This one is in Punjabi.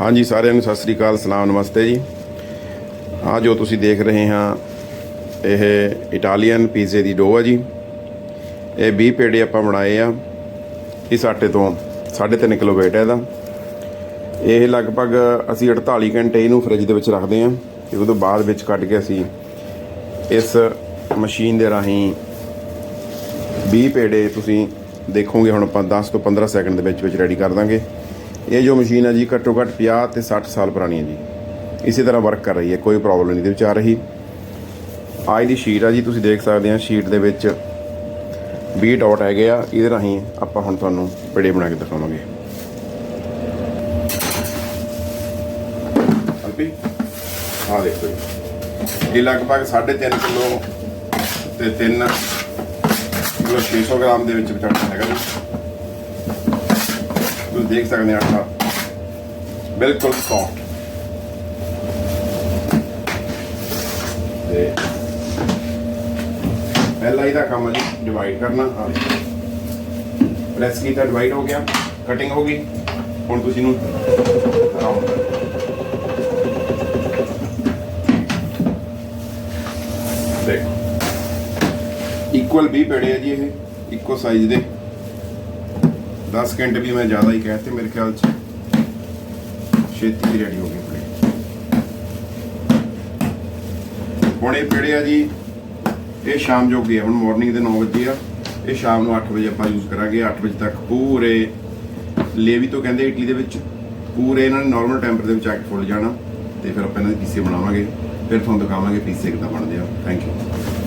ਹਾਂਜੀ, ਸਾਰਿਆਂ ਨੂੰ ਸਤਿ ਸ੍ਰੀ ਅਕਾਲ, ਸਲਾਮ, ਨਮਸਤੇ ਜੀ। ਆ ਜੋ ਤੁਸੀਂ ਦੇਖ ਰਹੇ ਹਾਂ, ਇਹ ਇਟਾਲੀਅਨ ਪੀਜ਼ੇ ਦੀ ਡੋ ਆ ਜੀ। ਇਹ 20 ਪੇੜੇ ਆਪਾਂ ਬਣਾਏ ਆ, ਇਸ ਆਟੇ ਤੋਂ 3.5 ਕਿਲੋ weight ਹੈ ਇਹਦਾ। ਇਹ ਲਗਭਗ ਅਸੀਂ 48 ਘੰਟੇ ਇਹਨੂੰ ਫ੍ਰਿਜ ਦੇ ਵਿੱਚ ਰੱਖਦੇ ਹਾਂ ਤੇ ਉਦੋਂ ਬਾਅਦ ਵਿੱਚ ਕੱਢ ਕੇ ਅਸੀਂ ਇਸ ਮਸ਼ੀਨ ਦੇ ਰਾਹੀਂ 20 ਪੇੜੇ ਤੁਸੀਂ ਦੇਖੋਗੇ, ਹੁਣ ਆਪਾਂ 10 ਤੋਂ 15 ਸੈਕਿੰਡ ਦੇ ਵਿੱਚ ਵਿੱਚ ਰੈਡੀ ਕਰ ਦਾਂਗੇ। ਇਹ ਜੋ ਮਸ਼ੀਨ ਹੈ ਜੀ, ਘੱਟੋ ਘੱਟ 50 ਤੇ 60 ਸਾਲ ਪੁਰਾਣੀ ਹੈ ਜੀ। ਇਸੇ ਤਰ੍ਹਾਂ ਵਰਕ ਕਰ ਰਹੀ ਹੈ, ਕੋਈ ਪ੍ਰੋਬਲਮ ਨਹੀਂ ਇਹਦੇ ਵਿੱਚ ਆ ਰਹੀ। ਆਹ ਦੀ ਸ਼ੀਟ ਆ ਜੀ, ਤੁਸੀਂ ਦੇਖ ਸਕਦੇ ਆ ਸ਼ੀਟ ਦੇ ਵਿੱਚ 20 ਡਾਟ ਹੈਗੇ ਆ, ਇਹਦੇ ਰਾਹੀਂ ਆਪਾਂ ਹੁਣ ਤੁਹਾਨੂੰ ਪੇੜੇ ਬਣਾ ਕੇ ਦਿਖਾਵਾਂਗੇ। ਅਲਪੀ ਆ ਦੇਖੋ ਜੀ। ਇਹ ਲਗਭਗ 3.5 ਕਿਲੋ ਤੇ 3 ਕਿਲੋ 600 ਗ੍ਰਾਮ ਦੇ ਵਿੱਚ ਵਿਚਾਰ ਹੈਗਾ ਜੀ। ਤੁਸੀਂ ਦੇਖ ਸਕਦੇ ਆ ਆਟਾ ਬਿਲਕੁਲ ਸੌਫਟ ਤੇ ਪਹਿਲਾ ਇਹਦਾ ਕੰਮ ਹੈ ਜੀ ਡਿਵਾਈਡ ਕਰਨਾ, ਆ ਪ੍ਰੈਸ ਕੀਤਾ ਡਿਵਾਈਡ ਹੋ ਗਿਆ ਕਟਿੰਗ ਹੋ ਗਈ। ਹੁਣ ਤੁਸੀਂ ਇਹਨੂੰ ਰਾਉਂਡ ਦੇਖੋ। ਇਕੁਅਲ ਵੀ ਪੇੜੇ ਆ ਜੀ ਇਹ ਇੱਕੋ ਸਾਈਜ਼ ਦੇ। 10 ਘੰਟੇ ਵੀ ਮੈਂ ਜ਼ਿਆਦਾ ਹੀ ਕਹਿਤੇ ਮੇਰੇ ਖਿਆਲ ਚ। ਛੇਤੀ ਹੀ ਰੈਡੀ ਹੋ ਗਈ ਪੇੜੇ ਹੁਣ ਇਹ ਪੇੜੇ ਆ ਜੀ, ਇਹ ਸ਼ਾਮ ਜੋਗੇ ਆ, ਹੁਣ ਮਾਰਨਿੰਗ ਦੇ 9 ਵਜੇ ਆ। ਇਹ ਸ਼ਾਮ ਨੂੰ 8 ਵਜੇ ਆਪਾਂ ਯੂਜ਼ ਕਰਾਂਗੇ 8 ਵਜੇ ਤੱਕ ਪੂਰੇ ਲੇਵੀ ਤੋਂ ਕਹਿੰਦੇ ਇਟਲੀ ਦੇ ਵਿੱਚ, ਪੂਰੇ ਇਹਨਾਂ ਨੇ ਨਾਰਮਲ ਟੈਂਪਰ ਦੇ ਵਿੱਚ ਆ ਕੇ ਫੁੱਲ ਜਾਣਾ ਤੇ ਫਿਰ ਆਪਾਂ ਇਹਨਾਂ ਦੇ ਪੀਸੇ ਬਣਾਵਾਂਗੇ, ਫਿਰ ਤੁਹਾਨੂੰ ਦਿਖਾਵਾਂਗੇ ਪੀਸੇ ਕਿੱਦਾਂ ਬਣਦੇ ਆ। Thank you